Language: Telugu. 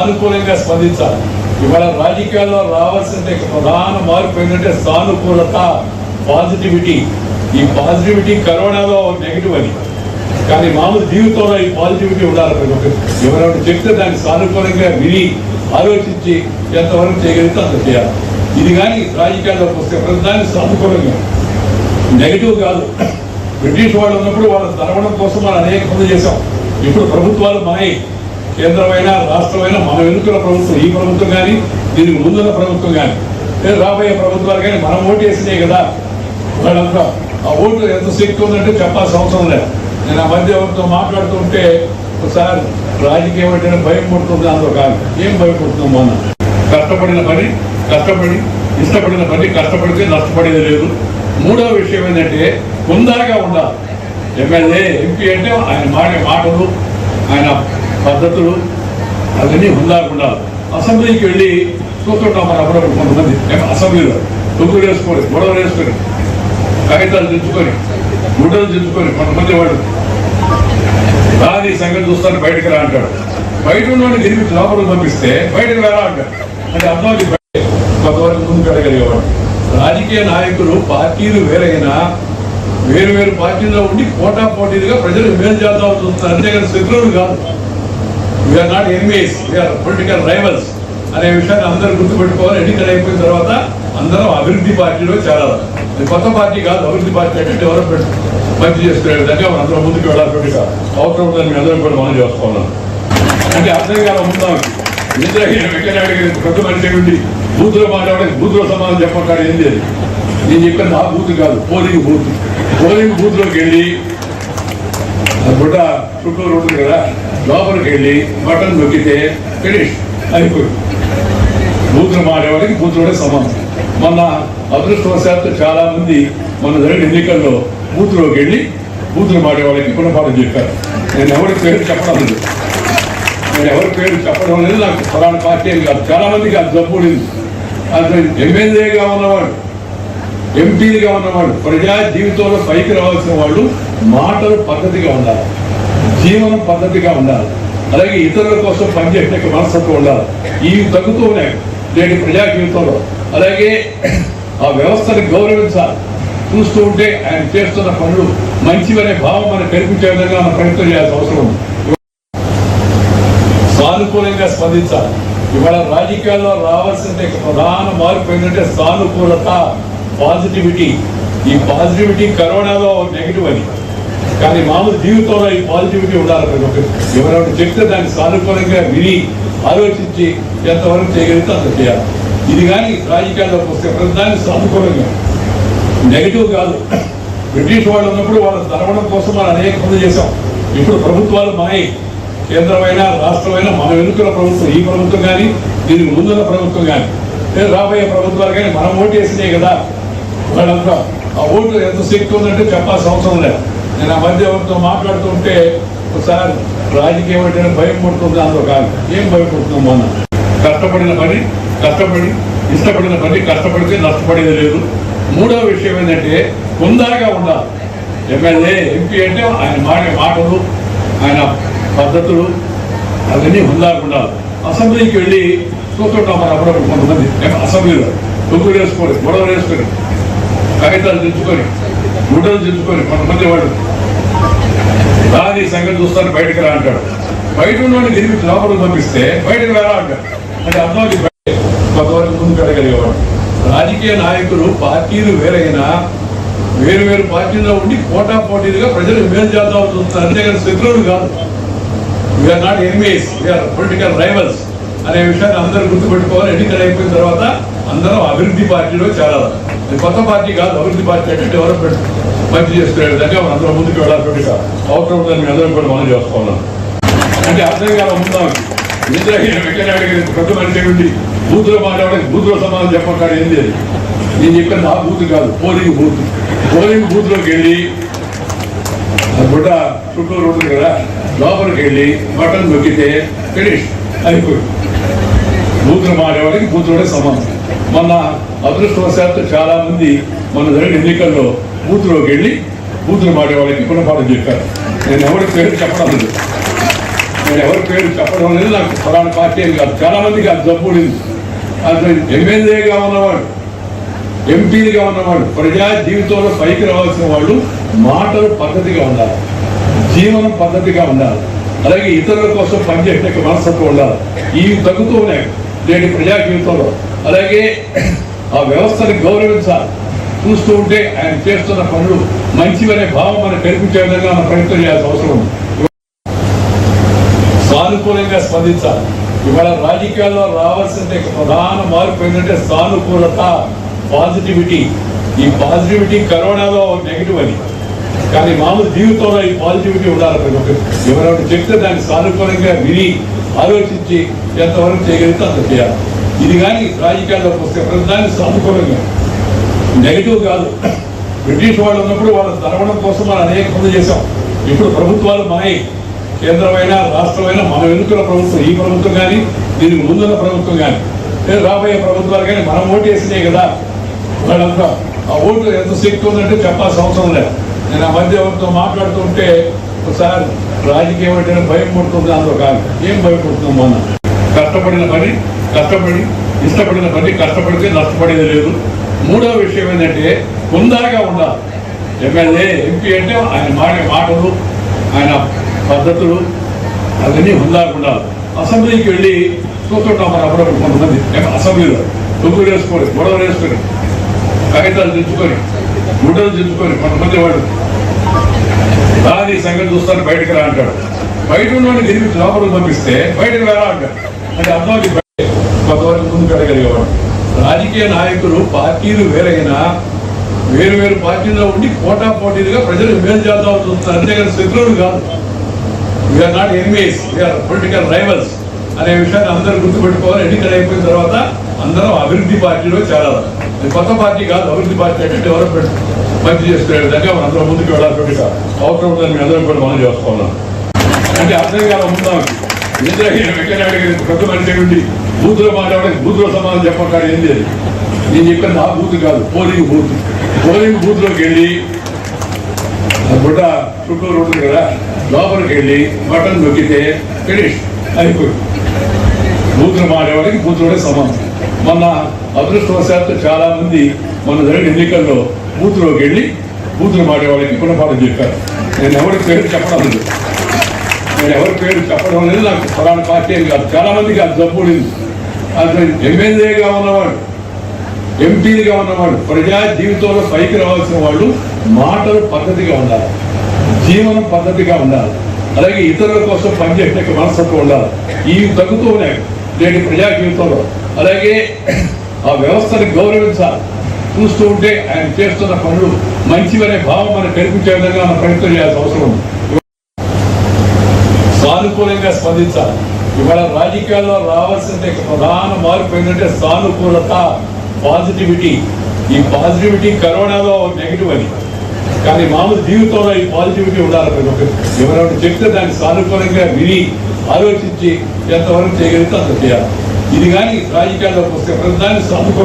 సానుకూలంగా స్పందించాలి. ఇవాళ రాజకీయాల్లో రావాల్సిన ప్రధాన మార్పు ఏంటంటే సానుకూలత పాజిటివిటీ. ఈ పాజిటివిటీ కరోనాలో నెగిటివ్ అని. కానీ మామూలు జీవితంలో ఈ పాజిటివిటీ ఉండాలి ప్రతి ఒక్కరు ఎవరెవరు చెప్తే దాన్ని సానుకూలంగా విని ఆలోచించి ఎంతవరకు చేయగలిగితే అంత చేయాలి. ఇది కానీ రాజకీయాల్లోకి వస్తే ప్రతిదాన్ని సానుకూలంగా నెగిటివ్ కాదు. బ్రిటిష్ వాళ్ళు ఉన్నప్పుడు వాళ్ళ తరవడం కోసం మనం అనేక పనులు చేశాం. ఇప్పుడు ప్రభుత్వాలు మనవి కేంద్రమైన రాష్ట్రమైన మన వెనుకల ప్రభుత్వం ఈ ప్రభుత్వం కానీ దీనికి ముందున్న ప్రభుత్వం కానీ రాబోయే ప్రభుత్వాలు కానీ మనం ఓటు వేసినాయి కదా. వాళ్ళంతా ఆ ఓటు ఎంత శక్తి ఉందంటే చెప్పాల్సిన అవసరం లేదు. నేను ఆ మధ్య ఎవరితో మాట్లాడుతుంటే ఒకసారి రాజకీయం అంటే భయం పడుతుంది అందులో కాదు. ఏం భయపడుతుంది మన కష్టపడిన పని కష్టపడి ఇష్టపడిన పని కష్టపడితే నష్టపడేది లేదు. మూడో విషయం ఏంటంటే హుందాగా ఉండాలి. ఎమ్మెల్యే ఎంపీ అంటే ఆయన మాడే మాటలు. ఆయన పద్ధతులు అవన్నీ హుందాగా అసెంబ్లీకి వెళ్ళి చూస్తుంటాం మన అప్పుడప్పుడు కొంతమంది. అసెంబ్లీలో తొంగులు వేసుకొని గొడవలు వేసుకొని కాగితాలు దించుకొని గుడ్డలు దించుకొని కొంతమంది వాళ్ళు దాని సంగతి చూస్తాను బయటకు రా అంటాడు. బయట ఉన్నవాడిని తిరిగి లోపలికి పంపిస్తే బయటకు రా అంటాడు. అంటే అర్థం కొంతవరకు ముందుకు రాజకీయ నాయకులు పార్టీలు వేరైనా వేరు వేరు పార్టీల్లో ఉండి పోటా పోటీలుగా ప్రజలు మేలు చేద్దాం చూస్తున్నారు. అంతేగాని శత్రువులు కాదు. We are not enemies we are political rivals అనే విషయాన్ని అందరూ గుర్తుపెట్టుకోవాలి. ఎన్నికలు అయిపోయిన తర్వాత అందరం అభివృద్ధి పార్టీలో చేరాలి. కొత్త పార్టీ కాదు అభివృద్ధి పార్టీ అంటే డెవలప్మెంట్ మంచి చేసుకునే విధంగా మనం అందరం ముందుకు వెళ్ళాలి అవసరం ఉందని అందరం కూడా మనం చేసుకోవాలి అంటే అర్థం కాలం ఉందాం ఇంద్రహీన వెంకయ్య పెద్ద మనిషి ఉండి బూతులో మాట్లాడడానికి బూతులో సమాధానం చెప్పంటాడు ఏంది అది? నేను చెప్పిన ఆ బూత్ కాదు పోలింగ్ బూత్. పోలింగ్ బూత్లోకి వెళ్ళి ఆ గుడ్డ చుట్టూరు ఉంటుంది కదా లోపలికి వెళ్ళి బటన్ నొక్కితే ఫినిష్ అయిపోయింది. బూతులు మాడేవాడికి బూతులోనే సమానం మొన్న అదృష్టవశాత్తు చాలామంది మన జరిగిన ఎన్నికల్లో బూతులోకి వెళ్ళి బూతులు మారేవాళ్ళకి గుణపాఠం చెప్పారు. నేను ఎవరి పేరు చెప్పడం లేదు. నేను ఎవరి పేరు చెప్పడం లేదు నాకు ఫలానా పార్టీ అని కాదు. చాలా మందికి అది జబ్బు లేదు. అది ఎమ్మెల్యేగా ఉన్నవాడు ఎంపీలుగా ఉన్నవాడు ప్రజా జీవితంలో పైకి రావాల్సిన వాళ్ళు మాటలు పద్ధతిగా ఉండాలి. జీవనం పద్ధతిగా ఉండాలి. అలాగే ఇతరుల కోసం పనిచేసే మనస్తత్వం ఉండాలి. ఇవి తగ్గుతూ ఉన్నాయి నేటి ప్రజా జీవితంలో. అలాగే ఆ వ్యవస్థని గౌరవించాలి. చూస్తూ ఉంటే ఆయన చేస్తున్న పనులు మంచివనే భావం మనకు కనిపించే విధంగా మనం ప్రయత్నం చేయాల్సిన అవసరం ఉంది. సానుకూలంగా స్పందించాలి. ఇవాళ రాజకీయాల్లో రావాల్సిన ప్రధాన మార్పు ఏంటంటే సానుకూలత పాజిటివిటీ. ఈ పాజిటివిటీ కరోనాలో నెగిటివ్ అని. కానీ మామూలు జీవితంలో ఈ పాజిటివిటీ ఉండాలి ప్రతి ఎవరెవరు చెప్తే దాన్ని సానుకూలంగా విని ఆలోచించి ఎంతవరకు చేయగలిగితే అంత చేయాలి. ఇది కానీ రాజకీయాల్లోకి వస్తే ప్రతిదాన్ని సానుకూలంగా. నెగిటివ్ కాదు. బ్రిటిష్ వాళ్ళు ఉన్నప్పుడు వాళ్ళు తరవడం కోసం మనం అనేక పనులు చేశాం. ఇప్పుడు ప్రభుత్వాలు మనవి కేంద్రమైన రాష్ట్రమైన మన వెనుకల ప్రభుత్వం ఈ ప్రభుత్వం కానీ దీనికి ముందున్న ప్రభుత్వం కానీ. రాబోయే ప్రభుత్వాలు కానీ మనం ఓటు వేసినాయి కదా. వాళ్ళంతా ఆ ఓటు ఎంత శక్తి ఉందంటే చెప్పాల్సిన అవసరం లేదు. నేను ఆ మధ్య ఎవరితో మాట్లాడుతుంటే ఒకసారి రాజకీయం అంటే భయం పడుతుంది అందులో కాదు ఏం భయపడుతున్నాం మొన్న. కష్టపడిన పని కష్టపడి ఇష్టపడిన పని కష్టపడితే నష్టపడేది లేదు. మూడో విషయం ఏంటంటే హుందాగా ఉండాలి. ఎమ్మెల్యే ఎంపీ అంటే ఆయన మాడే మాటలు ఆయన పద్ధతులు అవన్నీ ఉందాగా ఉండాలి. అసెంబ్లీకి వెళ్ళి చూస్తుంటాం మన అప్పుడప్పుడు కొంతమంది. అసెంబ్లీలో? తొంగులు వేసుకొని గొడవలు వేసుకొని కాగితాలు తెచ్చుకొని గుడ్డలు దించుకొని కొంతమంది వాడు దాని సంగతి చూస్తాను బయటకు రా అంటాడు. బయట ఉన్నవాడిని తిరిగి లోపలికి పంపిస్తే బయటకు రా అంటాడు. అంటే అర్థం బయట. కొంతవరకు ముందుకు అడగలిగేవాడు రాజకీయ నాయకులు పార్టీలు వేరైనా వేరు వేరు పార్టీల్లో ఉండి పోటా పోటీలుగా ప్రజలు మేలు చేద్దామని చూస్తారు. అంతేగాని శత్రువులు కాదు. We are not enemies we are political rivals అనే విషయాన్ని అందరూ గుర్తుపెట్టుకోవాలి. ఎన్నికలు అయిపోయిన తర్వాత అందరం అభివృద్ధి పార్టీలో చేరాలి. కొత్త పార్టీ కాదు అభివృద్ధి పార్టీ అంటే డెవలప్మెంట్ మంచి చేసుకునే విధంగా మనం అందరం ముందుకు వెళ్ళాల్సి అవసరం ఉందని మీ అందరం కూడా మనం చేసుకున్నాం అంటే అర్థం కాలం ఉందాం ఇంద్రహీన గారి పెద్ద మనిషి ఉండి బూతులో మాట్లాడడానికి బూతులో సమాధానం చెప్పకాడు ఏంది అది? నేను చెప్పిన ఆ బూత్ కాదు పోలింగ్ బూత్. పోలింగ్ బూత్లోకి వెళ్ళి ఆ గుడ్డ చుట్టూరు ఉంటుంది కదా లోపలికి వెళ్ళి బటన్ నొక్కితే ఫినిష్ అయిపోయింది. బూతులు మాడేవాడికి బూతులోనే సమాధానం మన అదృష్టవశాత్తు చాలా మంది మన జరిగిన ఎన్నికల్లో బూత్లోకి వెళ్ళి బూతులు మాడేవాళ్ళకి గుణపాఠం చెప్పారు. నేను ఎవరి పేరు చెప్పడం లేదు. నేను ఎవరి పేరు చెప్పడం లేదు. నాకు ఫలానా పార్టీ అని కాదు. చాలా మందికి అది జబ్బుడింది అతను అది ఎమ్మెల్యేగా ఉన్నవాడు ఎంపీలుగా ఉన్నవాడు ప్రజా జీవితంలో పైకి రావాల్సిన వాళ్ళు మాటలు పద్ధతిగా ఉండాలి. జీవనం పద్ధతిగా ఉండాలి. అలాగే ఇతరుల కోసం పనిచేసే మనస్తత్వం ఉండాలి. ఇవి తగ్గుతూ ఉన్నాయి నేటి ప్రజా జీవితంలో అలాగే ఆ వ్యవస్థని గౌరవించాలి. చూస్తూ ఉంటే ఆయన చేస్తున్న పనులు మంచివనే భావం మనకు కనిపించే విధంగా మనం ప్రయత్నం చేయాల్సిన అవసరం ఉంది. సానుకూలంగా స్పందించాలి. ఇవాళ రాజకీయాల్లో రావాల్సిన ప్రధాన మార్పు ఏంటంటే సానుకూలత పాజిటివిటీ ఈ పాజిటివిటీ కరోనాలో నెగిటివ్ అని. కానీ మామూలు జీవితంలో ఈ పాజిటివిటీ ఉండాలి ప్రతి ఒక్కరు చెప్తే దాన్ని సానుకూలంగా విని ఆలోచించి ఎంతవరకు చేయగలిగితే అంత చేయాలి. ఇది కానీ రాజకీయాల్లోకి వస్తే ప్రతి దాన్ని సానుకూలంగా నెగిటివ్ కాదు. బ్రిటిష్ వాళ్ళు ఉన్నప్పుడు వాళ్ళు తరవడం కోసం మనం అనేక పనులు చేశాం. ఇప్పుడు ప్రభుత్వాలు మాయి కేంద్రమైన రాష్ట్రమైనా మన వెనుకల ప్రభుత్వం ఈ ప్రభుత్వం కానీ దీనికి ముందున్న ప్రభుత్వం కానీ. రాబోయే ప్రభుత్వాలు కానీ మనం ఓటు వేసినాయి కదా. వాళ్ళంతా ఆ ఓటు ఎంత శక్తి ఉందంటే చెప్పాల్సిన అవసరం లేదు. నేను ఆ మధ్య ఎవరితో మాట్లాడుతుంటే ఒకసారి రాజకీయం అంటే భయం పడుతుంది అందులో కాదు. ఏం భయపడుతుంది మొన్న? కష్టపడిన పని కష్టపడి ఇష్టపడిన పని కష్టపడితే నష్టపడేది లేదు. మూడో విషయం ఏంటంటే హుందాగా ఉండాలి. ఎమ్మెల్యే ఎంపీ అంటే ఆయన మాడే మాటలు ఆయన పద్ధతులు అవన్నీ హుందాగా ఉండాలి. అసెంబ్లీకి వెళ్ళి కూర్చుంటాం మన అప్పుడప్పుడు కొంతమంది. అసెంబ్లీలో? తుగ్గులు వేసుకొని గొడవలు వేసుకొని కాగితాలు దించుకొని గుడ్డలు దించుకొని కొంతమంది వాడు దాని సంగతి చూస్తాను బయటకు రా అంటాడు. బయట ఉన్నవాడిని తిరిగి లోపలికి పంపిస్తే బయటకు రారా అంటాడు అంటే అర్థం కొంతవరకు ముందుకు వెళ్ళగలిగేవాడు రాజకీయ నాయకులు పార్టీలు వేరైనా వేరు వేరు పార్టీల్లో ఉండి పోటా పోటీలుగా ప్రజలు మేలు చేద్దాం చూస్తారు అంతేగాని శత్రువులు కాదు. We are not enemies we are political rivals అనే విషయాన్ని అందరూ గుర్తుపెట్టుకోవాలి. ఎన్నికలు అయిపోయిన తర్వాత అందరం అభివృద్ధి పార్టీలో చేరాలి. కొత్త పార్టీ కాదు. అభివృద్ధి పార్టీ అంటే డెవలప్మెంట్ మంచి చేసుకునే విధంగా మనం అందరం ముందుకు వెళ్ళాలి అవసరం ఉందని మీ అందరం కూడా మనం చేసుకోవాలి అంటే అర్థం కాలం ఉందాం ఇంద్రహీన వెంకయ్యనాయుడు గారి పెద్ద మనిషి ఉండి బూతులో మాట్లాడే బూతులో సమాధానం చెప్పకాడు ఏం లేదు. నేను చెప్పాను నా బూత్ కాదు పోలింగ్ బూత్. పోలింగ్ బూత్లోకి వెళ్ళి ఆ గుడ్డ చుట్టూరు ఉంటుంది కదా లోపలికి వెళ్ళి బటన్ నొక్కితే ఫినిష్ అయిపోయింది. బూతులు మాడేవాడికి బూతులోనే సమానం. మొన్న అదృష్టవశాత్తు చాలా మంది మన జరిగిన ఎన్నికల్లో బూత్లోకి వెళ్ళి బూతులు మాడేవాడికి గుణపాఠం చెప్పారు. నేను ఎవరి పేరు చెప్పడం లేదు. నేను ఎవరి పేరు చెప్పడం లేదు నాకు ఫలానా పార్టీ అని కాదు. చాలా మందికి అది జబ్బు లేదు. అతను ఎమ్మెల్యేగా ఉన్నవాడు ఎంపీలుగా ఉన్నవాడు ప్రజా జీవితంలో పైకి రావాల్సిన వాళ్ళు మాటలు పద్ధతిగా ఉండాలి జీవనం పద్ధతిగా ఉండాలి అలాగే ఇతరుల కోసం పనిచేసే మనస్తత్వం ఉండాలి. ఇవి తగ్గుతూ ఉన్నాయి నేటి ప్రజా జీవితంలో. అలాగే ఆ వ్యవస్థని గౌరవించాలి. చూస్తూ ఉంటే ఆయన చేస్తున్న పనులు మంచివనే భావం మనకు కనిపించే విధంగా మనం ప్రయత్నం చేయాల్సిన అవసరం ఉంది. సానుకూలంగా స్పందించాలి. ఇవాళ రాజకీయాల్లో రావాల్సిన ప్రధాన మార్పు ఏంటంటే సానుకూలత పాజిటివిటీ ఈ పాజిటివిటీ కరోనాలో నెగిటివ్ అని. కానీ మామూలు జీవితంలో ఈ పాజిటివిటీ ఉండాలి ప్రతి ఒక్కరు ఎవరైనా చెప్తే దాన్ని సానుకూలంగా విని ఆలోచించి ఎంతవరకు చేయగలిగితే అంత చేయాలి. ఇది కానీ రాజకీయాల్లోకి వస్తే ప్రతి దాన్ని సానుకూల